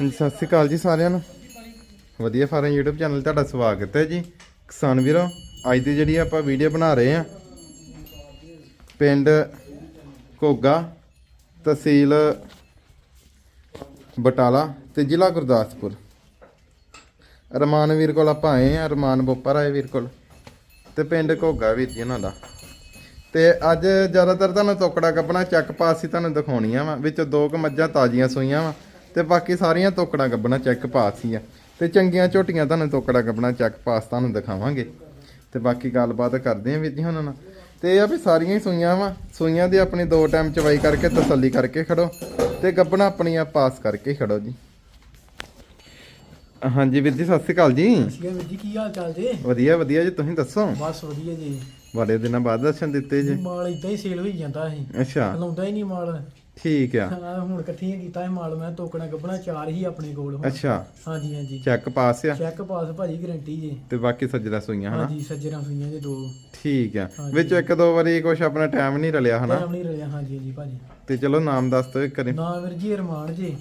ਹਾਂਜੀ, ਸਤਿ ਸ਼੍ਰੀ ਅਕਾਲ ਜੀ ਸਾਰਿਆਂ ਨੂੰ। ਵਧੀਆ ਫਾਰਮ YouTube ਚੈਨਲ ਤੁਹਾਡਾ ਸਵਾਗਤ ਹੈ ਜੀ। ਕਿਸਾਨ ਵੀਰੋ, ਅੱਜ ਦੀ ਜਿਹੜੀ ਆਪਾਂ ਵੀਡੀਓ ਬਣਾ ਰਹੇ ਆ ਪਿੰਡ ਘੋਗਾ ਤਹਿਸੀਲ ਬਟਾਲਾ ਤੇ ਜ਼ਿਲ੍ਹਾ ਗੁਰਦਾਸਪੁਰ। ਰਮਾਨ ਵੀਰ ਕੋਲ ਆਪਾਂ ਆਏ ਆ ਰਮਾਨ ਬੋਪਰ ਆਏ ਵੀਰ ਕੋਲ ਤੇ ਪਿੰਡ ਘੋਗਾ ਵੀਰ ਜੀ ਉਹਨਾਂ ਦਾ। ਤੇ ਅੱਜ ਜ਼ਿਆਦਾਤਰ ਤੁਹਾਨੂੰ ਤੋਕੜਾ ਕੱਪਣਾ, ਚੱਕ ਪਾਸ ਹੀ ਤੁਹਾਨੂੰ ਦਿਖਾਉਣੀਆਂ ਵਾ, ਵਿੱਚ ਦੋ ਕੁ ਮੱਝਾਂ ਤਾਜ਼ੀਆਂ ਸੂਈਆਂ ਵਾ। ਤੇ ਬਾਕੀ ਸਾਰੀਆਂ ਤੋਕੜਾ ਕੱਪਣਾ ਚੈੱਕ ਪਾਸ ਹੀ ਆ ਤੇ ਚੰਗੀਆਂ ਝੋਟੀਆਂ ਤੁਹਾਨੂੰ ਤੋਕੜਾ ਕੱਪਣਾ ਚੱਕ ਪਾਸ ਤੁਹਾਨੂੰ ਦਿਖਾਵਾਂਗੇ। ਤੇ ਬਾਕੀ ਗੱਲਬਾਤ ਕਰਦੇ ਆਂ ਵੀਰ ਜੀ ਉਹਨਾਂ ਨਾਲ। ਤੇ ਇਹ ਆ ਵੀ ਸਾਰੀਆਂ ਹੀ ਸੂਈਆਂ ਵਾ। ਸੂਈਆਂ ਦੀ ਆਪਣੀ ਦੋ ਟਾਈਮ ਚਵਾਈ ਕਰਕੇ ਤਸੱਲੀ ਕਰਕੇ ਖੜੋ। ਤੇ ਗੱਬਣਾ ਆਪਣੀਆਂ ਪਾਸ ਕਰਕੇ ਖੜੋ ਜੀ। ਹਾਂਜੀ ਵੀਰ ਜੀ ਸਤਿ ਸ਼੍ਰੀ ਅਕਾਲ ਜੀ। ਸੀਗਾ ਵੀਰ ਜੀ ਕੀ ਹਾਲ ਚਾਲ ਜੀ? ਵਧੀਆ ਵਧੀਆ ਜੀ ਤੁਸੀਂ ਦੱਸੋ? ਬਸ ਵਧੀਆ ਜੀ। ਬੜੇ ਦਿਨਾਂ ਬਾਅਦ ਦਰਸ਼ਨ ਦਿੱਤੇ ਜੀ। ਮਾਲ ਇਦਾਂ ਹੀ ਸੇਲ ਹੋਈ ਜਾਂਦਾ ਸੀ। ਅੱਛਾ। ਲਾਉਂਦਾ ਹੀ ਨਹੀਂ ਮਾਲ। ਠੀਕ ਆ। ਹਾਂ, ਹੁਣ ਇਕੱਠੀਆਂ ਕੀਤਾ ਇਹ ਮਾਲ ਮੈਂ ਤੋਕਣਾ ਗੱਬਣਾ ਚਾਰ ਹੀ ਆਪਣੇ ਕੋਲ ਹੁਣ। ਅੱਛਾ। ਹਾਂਜੀ ਹਾਂਜੀ। ਚੈੱਕ ਪਾਸ ਆ? ਚੈੱਕ ਪਾਸ ਭਾਜੀ ਗਰੰਟੀ ਜੀ। ਤੇ ਬਾਕੀ ਸੱਜਣਾ ਸੂਈਆਂ ਹਨਾ? ਹਾਂਜੀ ਸੱਜਰਾਂ ਸੁਈਆਂ ਦੇ ਦੋ। ਠੀਕ ਆ। ਹਾਂਜੀ। ਵਿੱਚ ਇੱਕ ਦੋ ਵਾਰੀ ਕੁਛ ਆਪਣਾ ਟਾਈਮ ਨਹੀਂ ਰਲਿਆ ਹਨਾ? ਟਾਈਮ ਨਹੀਂ ਰਲਿਆ ਹਾਂਜੀ ਹਾਂਜੀ ਭਾਜੀ। ਤੇ ਚਲੋ ਨਾਮ ਦੱਸ ਦਿਓ ਇੱਕ ਵਾਰੀ। ਨਾਮ ਵੀਰ ਜੀ ਅਰਮਾਨ ਜੀ।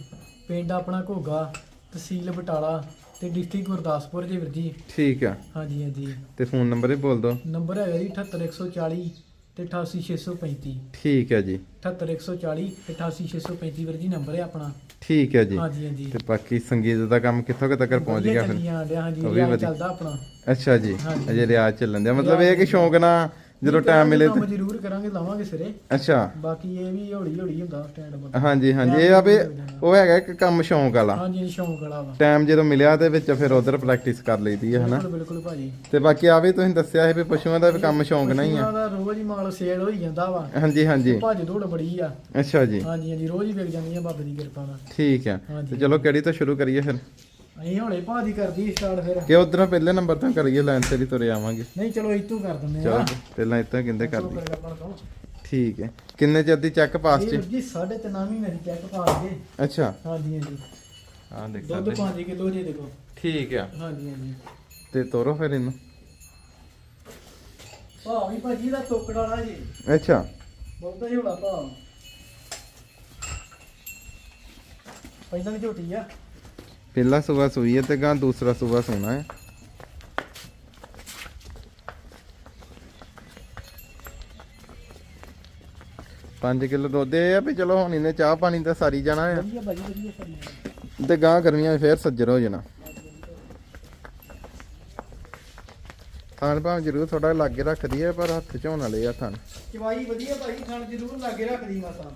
ਪਿੰਡ ਆਪਣਾ ਘੋਗਾ ਤਹਿਸੀਲ ਬਟਾਲਾ ਤੇ ਡਿਸਟ੍ਰਿਕਟ ਗੁਰਦਾਸਪੁਰ ਜੀ ਵੀਰ ਜੀ। ਠੀਕ ਆ। ਹਾਂਜੀ ਹਾਂਜੀ। ਤੇ ਫੋਨ ਨੰਬਰ ਹੀ ਬੋਲ ਦਿਓ। ਨੰਬਰ ਹੈਗਾ ਜੀ 78140 ਤੇ 88635 ਠੀਕ ਹੈ ਜੀ। 78140 ਤੇ 88635 ਵੀਰ ਜੀ ਨੰਬਰ ਹੈ ਆਪਣਾ। ਠੀਕ ਹੈ ਜੀ। ਹਾਂਜੀ ਹਾਂਜੀ। ਤੇ ਬਾਕੀ ਸੰਗੀਤ ਦਾ ਕੰਮ ਕਿੱਥੋਂ ਕੁ ਤੱਕ ਪਹੁੰਚ ਗਿਆ ਫਿਰ? ਹਾਂਜੀ। ਚੱਲਦਾ ਆਪਣਾ। ਅੱਛਾ ਜੀ। ਅਜੇ ਰਿਆਜ਼ ਚੱਲਣ ਦਿਆ। ਮਤਲਬ ਇਹ ਕਿ ਸ਼ੌਂਕ ਨਾਲ ਜਦੋਂ ਟਾਈਮ ਮਿਲੇ ਕੰਮ ਤੇ ਜ਼ਰੂਰ ਕਰਾਂਗੇ ਲਾਵਾਂਗੇ ਸਿਰੇ। ਅੱਛਾ। ਬਾਕੀ ਇਹ ਵੀ ਹੌਲੀ ਹੌਲੀ ਹੁੰਦਾ ਸਟੈਂਡ ਬੰਦਾ ਹਾਂਜੀ ਹਾਂਜੀ ਇਹ ਆ ਵੀ ਉਹ ਹੈਗਾ ਇੱਕ ਕੰਮ ਸ਼ੌਂਕ ਵਾਲਾ। ਹਾਂਜੀ ਸ਼ੌਂਕ ਵਾਲਾ ਵਾ। ਟਾਈਮ ਜਦੋਂ ਮਿਲਿਆ ਤੇ ਵਿੱਚ ਫਿਰ ਉਧਰ ਪ੍ਰੈਕਟਿਸ ਕਰ ਲਈਦੀ ਹੈ ਹਨਾ? ਬਿਲਕੁਲ ਭਾਜੀ। ਤੇ ਬਾਕੀ ਆ ਵੀ ਤੁਸੀਂ ਦੱਸਿਆ ਸੀ ਵੀ ਪਸ਼ੂਆਂ ਦਾ ਵੀ ਕੰਮ ਸ਼ੌਂਕ ਨਹੀਂ ਆ। ਰੋਜ਼ ਹੀ ਮਾਲ ਸੇਲ ਹੋਈ ਜਾਂਦਾ ਵਾ। ਹਾਂਜੀ ਹਾਂਜੀ। ਭੱਜ ਦੌੜ ਬੜੀ ਆ। ਅੱਛਾ ਜੀ। ਹਾਂਜੀ ਹਾਂਜੀ ਰੋਜ਼ ਹੀ ਵਿਕ ਜਾਂਦੀਆਂ ਬਾਬੇ ਦੀ ਕਿਰਪਾ ਨਾਲ। ਠੀਕ ਆ। ਤੇ ਚਲੋ ਕਿਹੜੀ ਤੋਂ ਸ਼ੁਰੂ ਕਰੀਏ ਫਿਰ? ਅਸੀਂ ਹੌਲੇ ਭਾਜੀ ਕਰਦੀ ਸਟਾਰਟ ਫਿਰ। ਕਿ ਉਧਰੋਂ ਪਹਿਲੇ ਨੰਬਰ ਤੋਂ ਕਰੀਏ ਲਾਈਨ ਤੇ ਹੀ ਤੁਰੇ ਆਵਾਂਗੇ। ਨਹੀਂ ਚਲੋ ਇਤੋਂ ਕਰ ਦਿੰਦੇ ਚਲੋ ਆ ਪਹਿਲਾਂ ਇੱਥੋਂ ਕਿੰਦੇ ਕਰਦੀ। ਠੀਕ ਹੈ। ਕਿੰਨੇ ਚਿਰ ਦੀ ਚੈੱਕ ਪਾਸ ਇਹ ਚ ਵੀਰ ਜੀ ਸਾਢੇ ਤਿੰਨ ਮਹੀਨੇ ਦੀ ਚੈੱਕ ਪਾ ਲਗੇ ਅੱਛਾ। ਹਾਂਜੀ ਹਾਂਜੀ। ਹਾਂ ਦੇਖ ਦੁੱਧ ਸਕਦੇ 5 ਕਿਲੋ ਜੀ ਦੇਖੋ। ਠੀਕ ਆ। ਹਾਂਜੀ ਹਾਂਜੀ। ਤੇ ਤੋਰੋ ਫਿਰ ਇਹਨੂੰ। ਭਾਅ ਵੀ ਭਾਜੀ ਦਾ ਟੋਕੜ ਵਾਲਾ ਜੀ। ਅੱਛਾ। ਬਹੁਤਾ ਹੀ ਹੋਲਾ ਭਾਅ। ਪਹਿਲਾਂ ਦੀ ਝੋਟੀ ਆ। ਪਹਿਲਾ ਸੂਆ ਸੂਈ ਹੈ ਤੇ ਗਾਂ ਦੂਸਰਾ ਸੂਆ ਸੋਣਾ ਹੈ। ਪੰਜ ਕਿਲੋ ਦੁੱਧ ਇਹ ਆ ਵੀ ਚਲੋ ਹੁਣ ਇਹਨੇ ਚਾਹ ਪਾਣੀ ਤਾਂ ਸਾਰੀ ਜਾਣਾ ਆ। ਤੇ ਗਾਂ ਗਰਮੀਆਂ ਫੇਰ ਸੱਜਰ ਹੋ ਜਾਣਾ। ਥਾਣ ਭਾਵੇਂ ਜ਼ਰੂਰ ਥੋੜਾ ਲਾਗੇ ਰੱਖਦੀ ਹੈ ਪਰ ਹੱਥ ਝੋਣ ਵਾਲੇ ਆ ਥਾਣ ਚਵਾਈ ਵਧੀਆ ਭਾਜੀ ਖਾਣ ਜ਼ਰੂਰ ਲਾਗੇ ਰੱਖਦੀ ਮਾਤਾ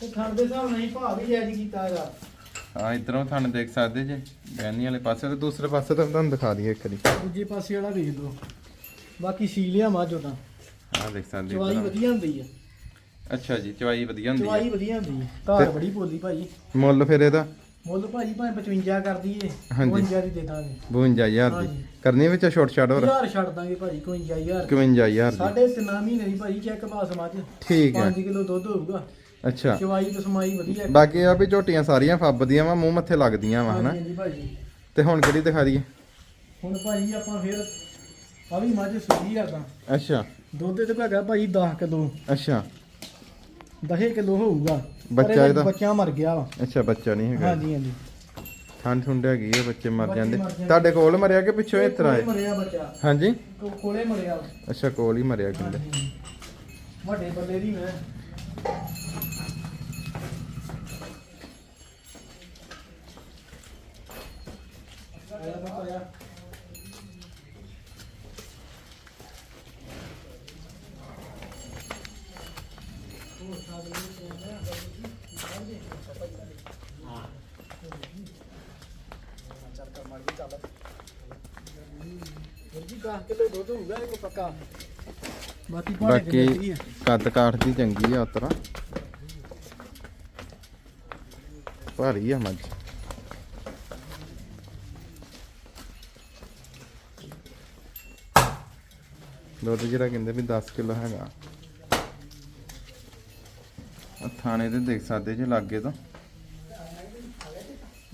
ਤੇ ਖਾਣ ਦੇ ਹਿਸਾਬ ਨਾਲ ਹੀ ਭਾਅ ਵੀ ਜਾਇਜ਼ ਕੀਤਾ ਹੈਗਾ। ਹਾਂ ਇਧਰੋਂ ਥਾਣ ਦੇਖ ਸਕਦੇ ਜੇ ਬੈਨੀ ਵਾਲੇ ਪਾਸੇ ਤੇ ਦੂਸਰੇ ਪਾਸੇ ਤਾਂ ਤੁਹਾਨੂੰ ਦਿਖਾ ਦਈਏ ਇੱਕ ਵਾਰੀ। ਦੂਜੇ ਪਾਸੇ ਵਾਲਾ ਵੇਖ ਲਓ। ਬਾਕੀ ਸੀਲਿਆ ਮੱਝ ਉਹਦਾ। ਆਹ ਦੇਖ ਸਕਦੇ ਚਵਾਈ। ਵਧੀਆ ਹੁੰਦੀ ਆ। ਅੱਛਾ ਜੀ ਚਵਾਈ ਵਧੀਆ ਹੁੰਦੀ ਚਵਾਈ ਹੈ ਵਧੀਆ ਹੁੰਦੀ ਆ। ਧਾਰ ਬੜੀ ਬੋਲੀ ਭਾਜੀ ਮੁੱਲ ਫਿਰ ਇਹਦਾ? ਮੁੱਲ ਭਾਜੀ ਭਾਵੇਂ 55 ਕਰਦੀ ਏ ਹਾਂਜੀ। 52 ਦੀ ਦੇ ਦਾਂਗੇ। 52000 ਦੀ। ਕਰਨੀ ਵਿੱਚ ਛੋਟ ਛਾੜ ਹੋਰ? ਹਜ਼ਾਰ ਛੱਡ ਦਾਂਗੇ ਭਾਜੀ 51000 51000 ਦੀ। ਸਾਢੇ ਤਿੰਨ ਮਹੀਨੇ ਦੀ ਭਾਜੀ ਚੈੱਕ ਪਾਸ ਮੱਝ ਠੀਕ ਹੈ 5 ਕਿਲੋ ਦੁੱਧ ਹੋਊਗਾ। ਅੱਛਾ। ਚਵਾਈ ਤੇ ਸਮਾਈ ਵਧੀਆ ਬਾਕੀ ਆ ਵੀ ਝੋਟੀਆਂ ਸਾਰੀਆਂ ਫੱਬਦੀਆਂ ਵਾ ਮੂੰਹ ਮੱਥੇ ਲੱਗਦੀਆਂ ਵਾ ਹਨਾ? ਹਾਂਜੀ ਹਾਂਜੀ ਭਾਜੀ। ਤੇ ਹੁਣ ਕਿਹੜੀ ਦਿਖਾ ਦਈਏ? ਹੁਣ ਭਾਜੀ ਆਪਾਂ ਫੇਰ ਆ ਵੀ ਮੱਝ ਸੁਣੀ ਆ ਤਾਂ। ਅੱਛਾ। ਦੁੱਧ ਤੇ ਹੈਗਾ ਭਾਜੀ 10 ਕਿਲੋ। ਅੱਛਾ। 10 ਕਿਲੋ ਹੋਊਗਾ। ਬੱਚਾ ਇਹਦਾ? ਬੱਚਾ ਮਰ ਗਿਆ ਵਾ। ਅੱਛਾ ਬੱਚਾ ਨਹੀਂ ਹੈਗਾ। ਹਾਂਜੀ ਹਾਂਜੀ। ਠੰਡ ਠੁੰਡ ਹੈਗੀ ਆ ਬੱਚੇ ਮਰ ਜਾਂਦੇ। ਤੁਹਾਡੇ ਕੋਲ ਮਰਿਆ ਕਿ ਪਿੱਛੋਂ ਇਸ ਤਰ੍ਹਾਂ ਹੈ? ਮਰਿਆ ਬੱਚਾ। ਹਾਂਜੀ। ਕੋਲੇ ਮਰਿਆ। ਅੱਛਾ ਕੋਲ ਹੀ ਮਰਿਆ ਹਾਂਜੀ। ਵੱਡੇ ਬੱਲੇ ਦੀ ਮੈਂ ਆਇਆ ਬਾਬਾ ਆਇਆ ਜੀ 10 ਕਿਲੋ ਦੁੱਧ ਹੋਊਗਾ ਇਹ ਪੱਕਾ ਬਾਕੀ ਕੱਦ ਕਾਠ ਦੀ ਚੰਗੀ ਆ ਉਤਰਾ ਭਾਰੀ ਆ ਮੱਝ। ਦੁੱਧ ਜਿਹੜਾ ਕਹਿੰਦੇ ਵੀ 10 ਕਿਲੋ ਹੈਗਾ। ਆਹ ਥਾਣੇ ਤੇ ਦੇਖ ਸਕਦੇ ਜੇ ਲਾਗੇ ਤੋਂ।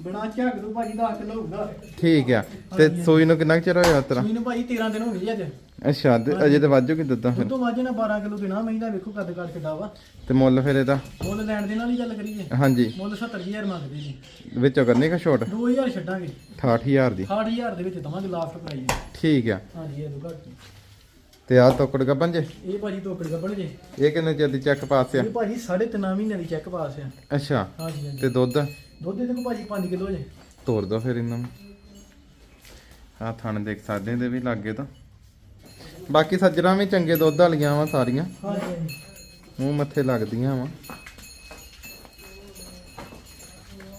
ਬਣਾ ਝੱਗ ਦੋ ਭਾਜੀ 10 ਕਿਲੋ ਹੋਊਗਾ। ਠੀਕ ਆ ਤੇ ਸੂਈ ਨੂੰ ਕਿੰਨਾ ਕੁ ਚਿਰ ਹੋਇਆ ਉਤਰਾ ਸੂਈ ਨੂੰ ਭਾਜੀ 13 ਦਿਨ ਹੋ ਗਏ ਅੱਜ। ਅੱਛਾ ਤੇ ਅਜੇ ਤੇ ਵਾਜੂਗੀ ਦੁੱਧਾਂ ਫਿਰ? ਦੁੱਧ ਵਾਜੇ ਨਾ 12 ਕਿਲੋ ਦੇਣਾ ਮਹੀਨਾ ਵੇਖੋ ਕੱਦ ਕੱਦ ਕਿੱਡਾ ਵਾ। ਤੇ ਮੁੱਲ ਫਿਰ ਇਹਦਾ? ਮੁੱਲ ਲੈਣ ਦੇ ਨਾਲ ਹੀ ਗੱਲ ਕਰੀਏ। ਹਾਂਜੀ। ਮੁੱਲ 70000 ਮੰਗਦੇ ਜੀ ਵਿੱਚੋਂ ਕਰਨੀ ਕਾ ਛੋਟ? 2000 ਛੱਡਾਂਗੇ। 68000 ਦੀ। 60000 ਦੇ ਵਿੱਚ ਦਵਾਂਗੇ ਲਾਸਟ ਪ੍ਰਾਈਸ ਠੀਕ ਆ। ਹਾਂਜੀ ਇਹ ਦੁੱਧ ਤੇ ਆ ਤੋਕੜ ਗੱਬਨ ਜੇ? ਇਹ ਭਾਜੀ ਟੋਕੜ ਗੱਬਣ ਜੇ। ਇਹ ਕਿੰਨੇ ਚਿਰ ਦੀ ਚੈੱਕ ਪਾਸ ਆ? ਇਹ ਭਾਜੀ ਸਾਢੇ ਤਿੰਨ ਮਹੀਨੇ ਦੀ ਚੈੱਕ ਪਾਸ ਆ। ਅੱਛਾ। ਹਾਂਜੀ ਹਾਂਜੀ। ਤੇ ਦੁੱਧ? ਦੁੱਧ ਦੇ ਕੋ ਭਾਜੀ 5 ਕਿਲੋ ਜੇ। ਤੋੜ ਦੋ ਫਿਰ ਇਹਨਾਂ ਨੂੰ। ਆ ਥਣ ਦੇਖ ਸਕਦੇ ਦੇ ਵੀ ਲੱਗੇ ਤਾਂ। ਬਾਕੀ ਸੱਜਰਾਂ ਵੀ ਚੰਗੇ ਦੁੱਧ ਵਾਲੀਆਂ ਵਾ ਸਾਰੀਆਂ। ਹਾਂਜੀ ਹਾਂਜੀ। ਮੂੰਹ ਮੱਥੇ ਲੱਗਦੀਆਂ ਵਾ।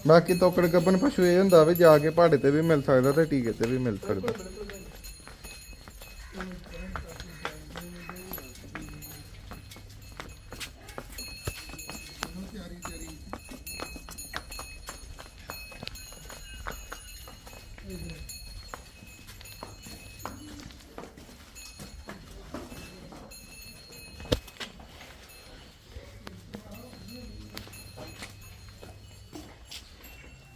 ਬਾਕੀ ਤੋਕੜ ਗੱਬਨ ਪਸ਼ੂ ਇਹ ਹੁੰਦਾ ਵੀ ਜਾ ਕੇ ਪਹਾੜੇ ਤੇ ਵੀ ਮਿਲ ਸਕਦਾ ਤੇ ਟੀਕੇ ਤੇ ਵੀ ਮਿਲ ਸਕਦਾ।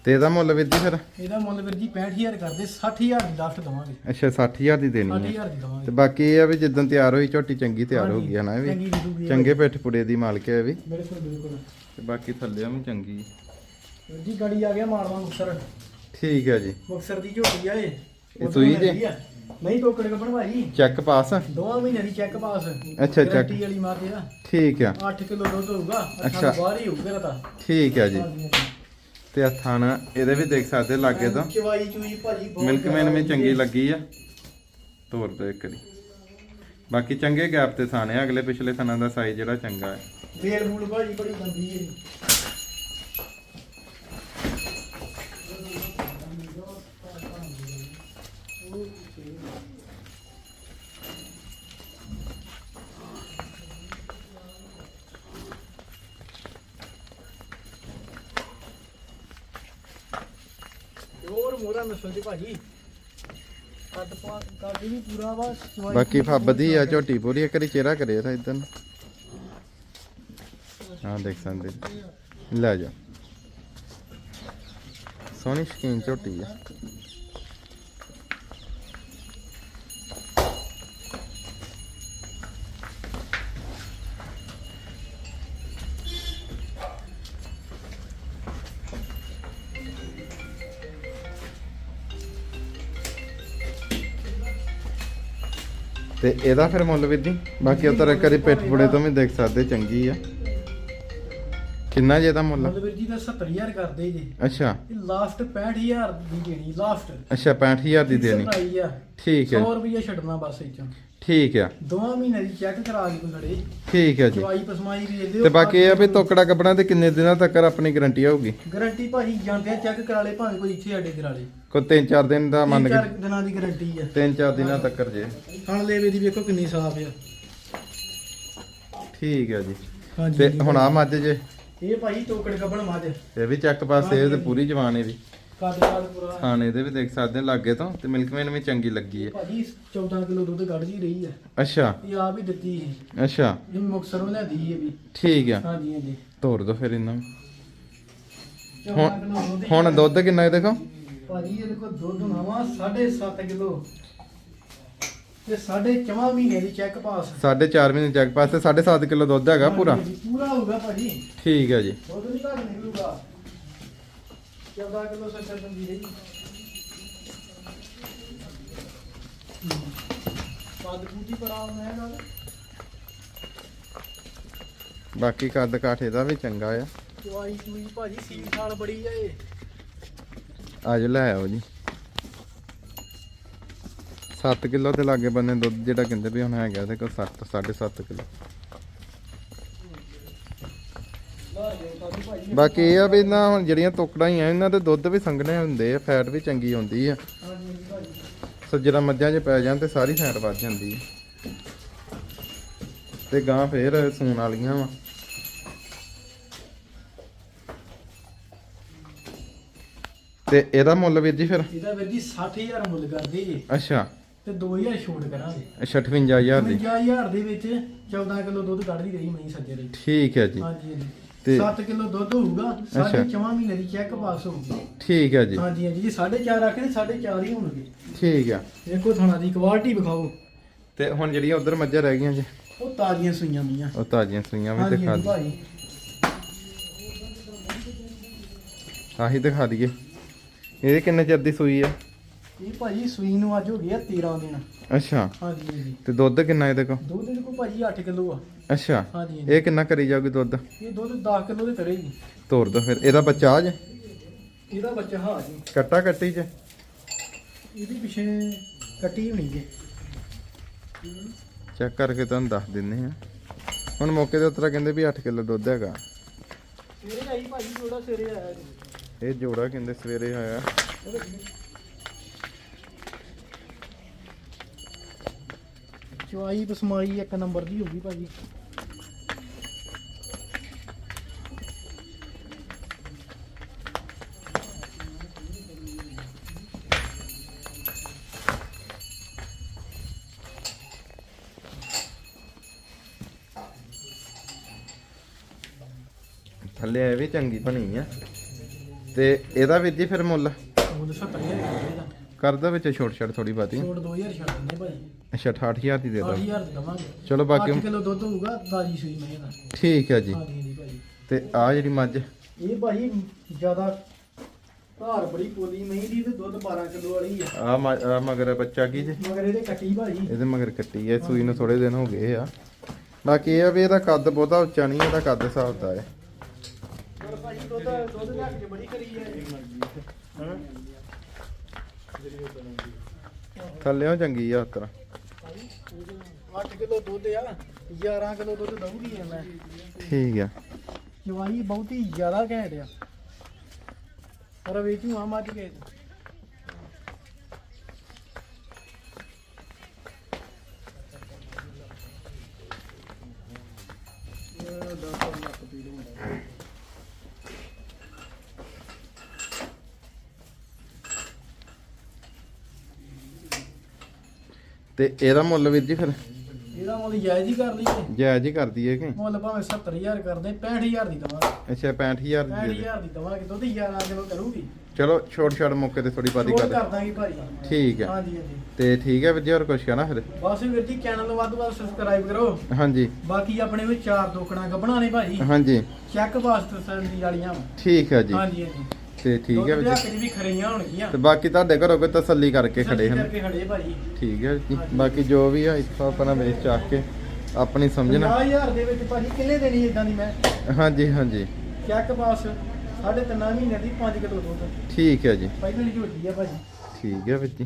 ਤੇ ਇਹਦਾ ਮੁੱਲ ਵੀ ਜੀ ਫਿਰ? ਇਹਦਾ ਮੁੱਲ ਵੀਰ ਜੀ 65000 ਕਰਦੇ 60000 ਦੀ ਲਾਸਟ ਦਵਾਂਗੇ। ਅੱਛਾ 60000 ਦੀ ਦੇਣੀ ਹੈ। 60000 ਦੀ ਦਵਾਂਗੇ। ਤੇ ਬਾਕੀ ਇਹ ਆ ਵੀ ਜਿੱਦਾਂ ਤਿਆਰ ਹੋਈ ਝੋਟੀ ਚੰਗੀ ਤਿਆਰ ਹੋ ਗਈ ਹੈ ਨਾ ਇਹ ਵੀ। ਚੰਗੇ ਪਿੱਠ ਪੁੜੇ ਦੀ ਮਾਲਕ ਹੈ ਇਹ ਵੀ। ਬਿਲਕੁਲ ਬਿਲਕੁਲ। ਤੇ ਬਾਕੀ ਥੱਲੇ ਵੀ ਚੰਗੀ। ਵੀਰ ਜੀ ਗਾੜੀ ਆ ਗਿਆ ਮਾਰਵਾ ਮੁਕਸਰ ਠੀਕ ਹੈ ਜੀ। ਮੁਕਸਰ ਦੀ ਝੋਟੀ ਆ ਇਹ। ਇਹ ਸੂਈ ਜੇ? ਆ। ਨਹੀਂ ਟੋਕੜ ਗੱਬਣ ਭਾਜੀ ਚੈੱਕ ਪਾਸ? ਦੋਵਾਂ ਮਹੀਨੇ ਦੀ ਚੈੱਕ ਪਾਸ। ਅੱਛਾ, check। ਗਾਰੰਟੀ ਵਾਲੀ ਮਾਰਦੇ ਆ ਠੀਕ ਆ। 8 ਕਿਲੋ ਦੁੱਧ ਹੋਊਗਾ ਅੱਛਾ। ਬਾਹਰ ਹੀ ਹੋਊਗਾ ਰਤਾ ਠੀਕ ਹੈ ਜੀ। ਤੇ ਆ ਥਣ ਇਹਦੇ ਵੀ ਦੇਖ ਸਕਦੇ ਲਾਗੇ ਤੋਂ। ਚਵਾਈ ਚੂਈ ਭਾਜੀ ਬਹੁਤ ਮਿਲਕ ਮੈਨ ਵੀ ਚੰਗੀ ਲੱਗੀ ਆ। ਤੋਰ ਦੋ ਇੱਕ ਵਾਰੀ। ਬਾਕੀ ਚੰਗੇ ਗੈਪ ਤੇ ਥਾਣੇ ਅਗਲੇ ਪਿਛਲੇ ਥਣਾਂ ਦਾ ਸਾਈਜ਼ ਜਿਹੜਾ ਚੰਗਾ ਹੈ। ਵੇਲ ਬੂਲ ਭਾਜੀ ਬੜੀ ਗੰਦੀ ਹੈ ਹੋਰ ਮੋਰਾ ਨਸਲ ਦੀ ਭਾਜੀ। ਕੱਟ ਪਾ ਕੱਟ ਵੀ ਪੂਰਾ ਵਾ ਚਵਾਈ ਬਾਕੀ ਫੱਬਦੀ ਆ ਝੋਟੀ ਪੂਰੀ ਇੱਕ ਵਾਰੀ ਚਿਹਰਾ ਕਰੇ ਤਾਂ ਇਦਾਂ ਹਾਂ ਦੇਖ ਸਕਦੇ। ਜੀ। ਲੈ ਜਾ ਸੋਹਣੀ ਸ਼ਕੀਨ ਝੋਟੀ ਆ। ਤੇ ਇਹਦਾ ਫਿਰ ਮੁੱਲ ਵੀ ਦੀ। ਬਾਕੀ ਉਧਰ ਇੱਕ ਵਾਰੀ ਪਿੱਠ ਪੁੜੇ ਤੋਂ ਵੀ ਦੇਖ ਸਕਦੇ ਚੰਗੀ ਆ। ਕਿੰਨਾ ਜੇ ਇਹਦਾ ਮੁੱਲ? ਮੁੱਲ ਵੀਰ ਜੀ ਦਾ 70000 ਕਰਦੇ ਜੀ। ਅੱਛਾ। ਇਹ ਲਾਸਟ 65000 ਦੀ ਦੇਣੀ ਲਾਸਟ ਅੱਛਾ 65000 ਦੀ ਦੇਣੀ। ਠੀਕ ਹੈ। 100 ਰੁਪਏ ਛੱਡਣਾ ਬਸ ਇਹ ਚੋਂ ਠੀਕ ਆ। ਦੋਵਾਂ ਮਹੀਨੇ ਦੀ ਚੈੱਕ ਕਰਾ ਕੇ ਲੜੇ ਠੀਕ ਹੈ ਜੀ। ਦਵਾਈ ਪਸਮਾਈ ਵੀ ਦੇ ਦਿਓ। ਤੇ ਬਾਕੀ ਇਹ ਆ ਵੀ ਤੋਕੜਾ ਕੱਪੜਾ ਤੇ ਕਿੰਨੇ ਦਿਨਾਂ ਤੱਕ ਆਪਣੀ ਗਾਰੰਟੀ ਹੋਊਗੀ ਗਾਰੰਟੀ ਭਾਜੀ ਜਾਂਦੇ ਚੈੱਕ ਕਰਾ ਲੇ ਭਾਵੇਂ ਕੋਈ ਇੱਥੇ ਸਾਡੇ ਕਰਾ ਲੇ ਕੋਈ 3-4 ਦਿਨ ਦਾ ਮੰਨ ਕੇ ਦਿਨਾਂ ਦੀ ਗਾਰੰਟੀ ਆ। 3-4 ਦਿਨਾਂ ਤੱਕ ਜੇ। ਹਣ ਲੇਵੇ ਦੀ ਵੇਖੋ ਕਿੰਨੀ ਸਾਫ਼ ਆ। ਠੀਕ ਹੈ ਜੀ। ਤੇ ਹੁਣ ਆ ਮੱਝ ਜੇ। ਇਹ ਭਾਜੀ ਟੋਕੜ ਕੱਢਣ ਮੱਝ। ਇਹ ਵੀ ਚੱਕ ਪਾਸੇ ਇਹ ਤੇ ਪੂਰੀ ਜਵਾਨ ਇਹਦੀ। ਕੱਦ ਕੱਦ ਪੂਰਾ। ਖਾਣ ਇਹਦੇ ਵੀ ਦੇਖ ਸਕਦੇ ਲਾਗੇ ਤੋਂ ਤੇ ਮਿਲਕਮੈਨ ਵੀ ਚੰਗੀ ਲੱਗੀ ਹੈ। ਭਾਜੀ 14 ਕਿਲੋ ਦੁੱਧ ਕੱਢਦੀ ਰਹੀ ਆ ਅੱਛਾ। ਇਹ ਆਪ ਹੀ ਦਿੱਤੀ ਸੀ ਅੱਛਾ। ਇਹ ਮੁਕਸਰੋਂ ਲਿਆਦੀ ਇਹ ਵੀ। ਠੀਕ ਆ। ਹਾਂਜੀ ਹਾਂਜੀ। ਤੋੜ ਦੋ ਫਿਰ ਇਹਨਾਂ ਨੂੰ। 14 ਕਿਲੋ ਦੁੱਧ ਹੀ ਹੁਣ ਦੁੱਧ ਕਿੰਨਾ ਇਹ ਦੇਖੋ? ਭਾਜੀ ਇਹਦੇ ਕੋਲ ਦੁੱਧ ਹੋਣਾ 7.5 ਕਿਲੋ। ਤੇ ਸਾਢੇ ਚਵਾਂ ਮਹੀਨੇ ਦੀ ਚੈੱਕ ਪਾਸ 4.5 ਮਹੀਨੇ ਚੱਕ ਪਾਸੇ 7.5 ਕਿਲੋ ਦੁੱਧ ਹੈਗਾ ਪੂਰਾ। ਹਾਂਜੀ, ਪੂਰਾ ਹੋਊਗਾ ਭਾਜੀ। ਠੀਕ ਹੈ ਜੀ। ਦੁੱਧ ਨਹੀਂ ਘੱਟ ਨਿਕਲੂਗਾ। 14 ਕਿਲੋ ਸੱਚਰ ਬੰਦੀ ਰਹੀ ਪੱਦ ਪੂਜੀ ਪਰਾ ਮੈਂ ਨਾਲ। ਬਾਕੀ ਕੱਦ ਕਾਠੇ ਦਾ ਵੀ ਚੰਗਾ ਆ। ਚਵਾਈ ਚੂਈ ਭਾਜੀ ਸੀਲ ਖਾਲ ਬੜੀ ਆ ਇਹ। ਅੱਜ ਲੈ ਆਓ ਜੀ। 7 ਕਿਲੋ ਤੇ ਲਾਗੇ ਬੰਨੇ ਦੁੱਧ ਜਿਹੜਾ ਕਹਿੰਦੇ ਵੀ ਹੁਣ ਹੈਗਾ ਤੇ ਕੋ 7 7.5 ਕਿਲੋ ਲਾ ਜਾਓ ਸਾਡੀ ਭਾਜੀ ਬਾਕੀ ਇਹ ਆ ਵੀ ਨਾ ਹੁਣ ਜਿਹੜੀਆਂ ਤੋਕੜਾਂ ਹੀ ਆ ਇਹਨਾਂ ਦੇ ਦੁੱਧ ਵੀ ਸੰਘਣੇ ਹੁੰਦੇ ਆ ਫੈਟ ਵੀ ਚੰਗੀ ਆਉਂਦੀ ਆ। ਸੱਜਰਾ ਮੱਝਾਂ 'ਚ ਪੈ ਜਾਣ ਤੇ ਸਾਰੀ ਫੈਟ ਵੱਧ ਜਾਂਦੀ ਆ। ਤੇ ਗਾਂ ਫੇਰ ਸੂਣ ਵਾਲੀਆਂ ਵਾ। ਤੇ ਇਹਦਾ ਮੁੱਲ ਵੀਰ ਜੀ ਫਿਰ? ਇਹਦਾ ਵੀਰ ਜੀ 60000 ਮੁੱਲ ਕਰਦੇ ਜੀ ਅੱਛਾ। ਤੇ 2000 ਛੋਟ ਕਰਾਂਗੇ। 58000 ਦੀ। 50000 ਦੇ ਵਿੱਚ 14 ਕਿਲੋ ਦੁੱਧ ਕੱਢਦੀ ਰਹੀ ਮਈ ਸੱਜੇ ਰਹੀ ਠੀਕ ਹੈ ਜੀ। ਹਾਂਜੀ ਹਾਂਜੀ। ਤੇ- 7 ਕਿਲੋ ਦੁੱਧ ਹੋਊਗਾ ਸਾਢੇ ਚਵਾਂ ਮਹੀਨੇ ਦੀ ਚੈੱਕ ਪਾਸ ਹੋਊਗੀ। ਠੀਕ ਹੈ ਜੀ। ਹਾਂਜੀ ਹਾਂਜੀ ਜੀ 4.5 ਆਖੇ 4.5 ਹੀ ਹੋਣਗੇ। ਠੀਕ ਆ। ਦੇਖੋ ਥਾਣਾ ਦੀ ਕੁਆਲਿਟੀ ਵਿਖਾਓ। ਤੇ ਹੁਣ ਜਿਹੜੀਆਂ ਉਧਰ ਮੱਝਾਂ ਰਹਿ ਗਈਆਂ ਜੀ ਉਹ ਤਾਜ਼ੀਆਂ ਸੂਈਆਂ ਮੀਆਂ। ਉਹ ਤਾਜ਼ੀਆਂ ਸੂਈਆਂ ਵੀ ਦਿਖਾ ਦੀ ਆਹੀ ਦਿਖਾ ਦਈਏ। ਇਹਦੇ ਕਿੰਨੇ ਚਿਰ ਦੀ ਸੂਈ ਆ? ਇਹ ਭਾਜੀ ਸੂਈ ਨੂੰ ਅੱਜ ਹੋ ਗਿਆ 13 ਦਿਨ। ਅੱਛਾ। ਹਾਂਜੀ ਹਾਂਜੀ। ਤੇ ਦੁੱਧ ਕਿੰਨਾ ਇਹਦੇ ਕੋਲ? ਦੁੱਧ ਦੇ ਕੋ ਭਾਜੀ 8 ਕਿਲੋ ਆ। ਅੱਛਾ। ਹਾਂਜੀ ਹਾਂਜੀ। ਇਹ ਕਿੰਨਾ ਕਰੀ ਜਾਊਗੀ ਦੁੱਧ? ਇਹ ਦੁੱਧ 10 ਕਿਲੋ ਦੇ ਕਰੇਗੀ ਤੋਰ ਦੋ ਫਿਰ। ਇਹਦਾ ਬੱਚਾ ਆ ਜੇ? ਇਹਦਾ ਬੱਚਾ ਹਾਂ ਜੀ। ਕੱਟਾ ਕੱਟੀ ਚ? ਇਹਦੀ ਪਿੱਛੇ ਕੱਟੀ ਹੋਣੀ ਜੀ। ਚੈੱਕ ਕਰਕੇ ਤੁਹਾਨੂੰ ਦੱਸ ਦਿੰਨੇ ਆ ਹੁਣ ਮੌਕੇ ਦੇ ਉੱਤਰਾ ਕਹਿੰਦੇ ਵੀ 8 ਕਿਲੋ ਦੁੱਧ ਹੈਗਾ। ਸਵੇਰੇ ਆਈ ਭਾਜੀ ਥੋੜਾ ਸਵੇਰੇ ਆਇਆ ਜੀ। ਇਹ ਜੋੜਾ ਕਹਿੰਦੇ ਸਵੇਰੇ ਆਇਆ। ਚਵਾਈ ਬਸਮਾਈ ਇੱਕ ਨੰਬਰ ਦੀ ਹੋਊਗੀ ਭਾਜੀ। ਥੱਲੇ ਇਹ ਵੀ ਚੰਗੀ ਬਣੀ ਆ। ਤੇ ਇਹਦਾ ਵੀਰ ਜੀ ਫਿਰ ਮੁੱਲ? ਮੁੱਲ 70000 ਦਾ ਕਰ ਦੋ ਵਿੱਚ ਛੋਟ ਛੜ ਥੋੜੀ ਬਾਤੀ ਛੋੜ 2000 ਛੱਡ ਦਿੰਦੇ ਭਾਜੀ। ਅੱਛਾ 68000 ਦੀ ਦੇ ਦੋ 8000 ਦੇ ਦਵਾਂਗੇ। ਚਲੋ ਬਾਕੀ 8 ਕਿਲੋ ਦੁੱਧ ਹੋਊਗਾ ਤਾਜੀ ਸੂਈ ਮੈਂ ਦਾ ਠੀਕ ਹੈ ਜੀ। ਹਾਂਜੀ ਹਾਂਜੀ ਭਾਜੀ। ਤੇ ਆ ਜਿਹੜੀ ਮੱਝ। ਇਹ ਭਾਜੀ ਜ਼ਿਆਦਾ ਧਾਰ ਬੜੀ ਪੋਲੀ ਮਹੀਂ ਦੀ ਤੇ ਦੁੱਧ 12 ਕਿਲੋ ਵਾਲੀ ਆ। ਆ ਮਗਰ ਬੱਚਾ ਕੀ ਜੀ? ਮਗਰ ਇਹਦੇ ਕੱਟੀ ਭਾਜੀ। ਇਹਦੇ ਮਗਰ ਕੱਟੀ ਹੈ ਸੂਈ ਨੂੰ ਥੋੜੇ ਦਿਨ ਹੋ ਗਏ ਆ। ਬਾਕੀ ਇਹ ਆ ਵੀ ਇਹਦਾ ਕੱਦ ਬਹੁਤਾ ਉੱਚਾ ਨਹੀਂ ਇਹਦਾ ਕੱਦ ਹਿਸਾਬ ਦਾ ਹੈ। ਪਰ ਭਾਜੀ ਦੁੱਧ ਦੁੱਧ ਲੱਗ ਕੇ ਬੜੀ ਕਰੀ ਹੈ? ਥੱਲੇੋਂ ਚੰਗੀ ਆ ਉਤਰਾ 8 ਕਿਲੋ ਦੁੱਧ ਆ 11 ਕਿਲੋ ਦੁੱਧ ਦਊਗੀ ਇਹ ਮੈਂ। ਠੀਕ ਆ। ਜਵਾਈ ਬਹੁਤੀ ਜ਼ਿਆਦਾ ਘੈਂਟ ਆ। ਪਰ ਵੇਚੂ ਆ ਮੱਝ ਕੇ। ਤੇ ਇਹਦਾ ਮੁੱਲ ਵੀਰ ਜੀ ਫਿਰ? ਇਹਦਾ ਮੁੱਲ ਜਾਇਜ਼ ਹੀ ਕਰ ਲਈਏ। ਜਾਇਜ਼ ਹੀ ਕਰਦੀ ਹੈ ਕਿ? ਮੁੱਲ ਭਾਵੇਂ 70000 ਕਰਦੇ 65000 ਦੀ ਦਵਾਂਗੇ। ਅੱਛਾ 65000 ਦੀ ਦੇ ਦੇ। 65000 ਦੀ ਦਵਾਂਗੇ ਦੁੱਧ 11 ਕਿਲੋ ਕਰੂਗੀ। ਚਲੋ ਛੋਟ ਛੜ ਮੌਕੇ ਤੇ ਥੋੜੀ ਬਾਦੀ ਕਰ ਕਰ ਦਾਂਗੇ ਭਾਜੀ। ਠੀਕ ਹੈ। ਹਾਂਜੀ ਹਾਂਜੀ। ਤੇ ਠੀਕ ਹੈ ਵੀਰ ਜੀ ਹੋਰ ਕੁਛ ਕਹਿਣਾ ਫਿਰ? ਬਸ ਵੀਰ ਜੀ ਚੈਨਲ ਨੂੰ ਵੱਧ ਤੋਂ ਵੱਧ ਸਬਸਕ੍ਰਾਈਬ ਕਰੋ। ਹਾਂਜੀ। ਬਾਕੀ ਆਪਣੇ ਵਿੱਚ ਚਾਰ ਦੋਕੜਾਂ ਗੱਬਣਾ ਨੇ ਭਾਜੀ। ਹਾਂਜੀ। ਚੈੱਕ ਵਾਸਤੇ ਸੰਦੀ ਵਾਲੀਆਂ। ਠੀਕ ਹੈ ਜੀ। ਹਾਂਜੀ ਹਾਂਜੀ। ਤੇ ਠੀਕ ਹੈ ਵੀਰ ਜੀ। ਵੀ ਖਰੀਆਂ ਹੋਣਗੀਆਂ। ਤੇ ਬਾਕੀ ਤੁਹਾਡੇ ਘਰੋਂ ਕੋਈ ਤਸੱਲੀ ਕਰਕੇ ਖੜੇ ਹਨ। ਕਰਕੇ ਖੜੇ ਭਾਜੀ। ਠੀਕ ਹੈ ਜੀ। ਬਾਕੀ ਜੋ ਵੀ ਆ ਇੱਥੋਂ ਆਪਣਾ ਵੇਚ ਚਾਕ ਕੇ ਆਪਣੀ ਸਮਝਣਾ 50000 ਦੇ ਵਿੱਚ ਭਾਜੀ ਕਿੰਨੇ ਦੇਣੀ ਇਦਾਂ ਦੀ ਮੈਂ? ਹਾਂਜੀ ਹਾਂਜੀ। ਚੈੱਕ ਪਾਸ ਸਾਢੇ ਤਿੰਨਾਂ ਮਹੀਨੇ ਦੀ 5 ਕਿਲੋ ਦੁੱਧ। ਠੀਕ ਹੈ ਜੀ। ਪਹਿਲਾਂ ਝੋਟੀ ਆ ਭਾਜੀ। ਠੀਕ ਹੈ ਵੀਰ ਜੀ।